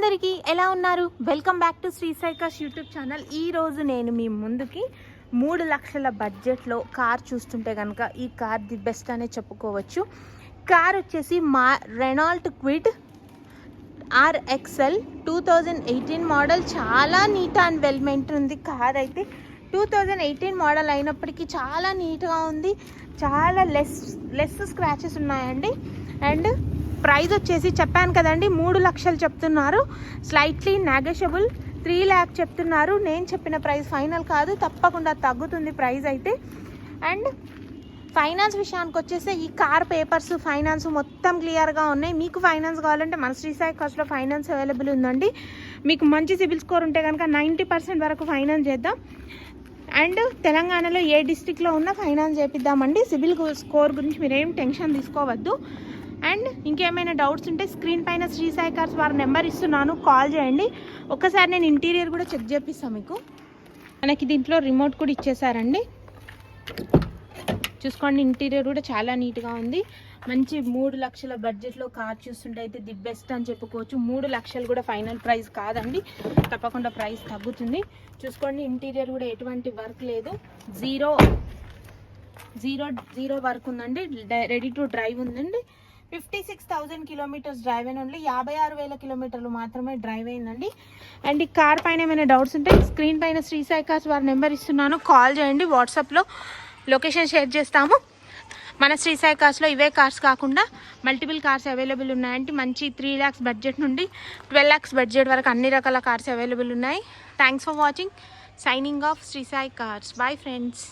అందరికీ ఎలా ఉన్నారు? Welcome back to Shri YouTube channel ఈ రోజు నేను మీ ముందుకి మూడు లక్షల బడ్జెట్లో కార్ చూస్తుంటే కనుక ఈ కార్ ది బెస్ట్ అనే చెప్పుకోవచ్చు. కార్ వచ్చేసి మా Renault Kwid RXL two thousand eighteen model చాలా నీట్ అండ్ వెల్ మెయింటైన్ ఉంది కార్ అయితే. టూ థౌజండ్ ఎయిటీన్ మోడల్ అయినప్పటికీ చాలా నీట్గా ఉంది. చాలా లెస్ లెస్ స్క్రాచెస్ ఉన్నాయండి. అండ్ ప్రైజ్ వచ్చేసి చెప్పాను కదండి మూడు లక్షలు చెప్తున్నారు. స్లైట్లీ నెగషబుల్ త్రీ ల్యాక్ చెప్తున్నారు. నేను చెప్పిన ప్రైస్ ఫైనల్ కాదు తప్పకుండా తగ్గుతుంది ప్రైస్ అయితే. అండ్ ఫైనాన్స్ విషయానికి వచ్చేసి ఈ కార్ పేపర్స్ ఫైనాన్స్ మొత్తం క్లియర్గా ఉన్నాయి. మీకు ఫైనాన్స్ కావాలంటే మన శ్రీసాయి కాస్ట్లో ఫైనాన్స్ అవైలబుల్ ఉందండి. మీకు మంచి సిబిల్ స్కోర్ ఉంటే కనుక నైంటీ పర్సెంట్ వరకు ఫైనాన్స్ చేద్దాం. అండ్ తెలంగాణలో ఏ డిస్టిక్లో ఉన్న ఫైనాన్స్ చేపిద్దామండి. సిబిల్ స్కోర్ గురించి మీరేం టెన్షన్ తీసుకోవద్దు. అండ్ ఇంకేమైనా డౌట్స్ ఉంటే స్క్రీన్ పైన శ్రీ సాయి కార్స్ వారి నెంబర్ ఇస్తున్నాను. కాల్ చేయండి. ఒకసారి నేను ఇంటీరియర్ కూడా చెక్ చేపిస్తాను మీకు. మనకి దీంట్లో రిమోట్ కూడా ఇచ్చేసారండి. చూసుకోండి ఇంటీరియర్ కూడా చాలా నీట్గా ఉంది. మంచి మూడు లక్షల బడ్జెట్లో కార్ చూస్తుంటే అయితే ది బెస్ట్ అని చెప్పుకోవచ్చు. మూడు లక్షలు కూడా ఫైనల్ ప్రైస్ కాదండి. తప్పకుండా ప్రైస్ తగ్గుతుంది. చూసుకోండి ఇంటీరియర్ కూడా ఎటువంటి వర్క్ లేదు. జీరో జీరో జీరో వర్క్ ఉందండి. రెడీ టు డ్రైవ్ ఉందండి. Fifty six thousand kilometers drive అయిన ఓన్లీ యాభై ఆరు వేల కిలోమీటర్లు మాత్రమే డ్రైవ్ అయిందండి. అండ్ ఈ కార్ పైన ఏమైనా డౌట్స్ ఉంటే స్క్రీన్ పైన శ్రీ సాయి కార్స్ వారి నెంబర్ ఇస్తున్నాను. కాల్ చేయండి వాట్సాప్లో లొకేషన్ షేర్ చేస్తాము. మన శ్రీ సాయి కార్స్లో ఇవే కార్స్ కాకుండా మల్టిపుల్ కార్స్ అవైలబుల్ ఉన్నాయంటే మంచి త్రీ ల్యాక్స్ బడ్జెట్ నుండి ట్వెల్వ్ ల్యాక్స్ బడ్జెట్ వరకు అన్ని రకాల కార్స్ అవైలబుల్ ఉన్నాయి. Thanks for watching signing off Shri Sai cars bye friends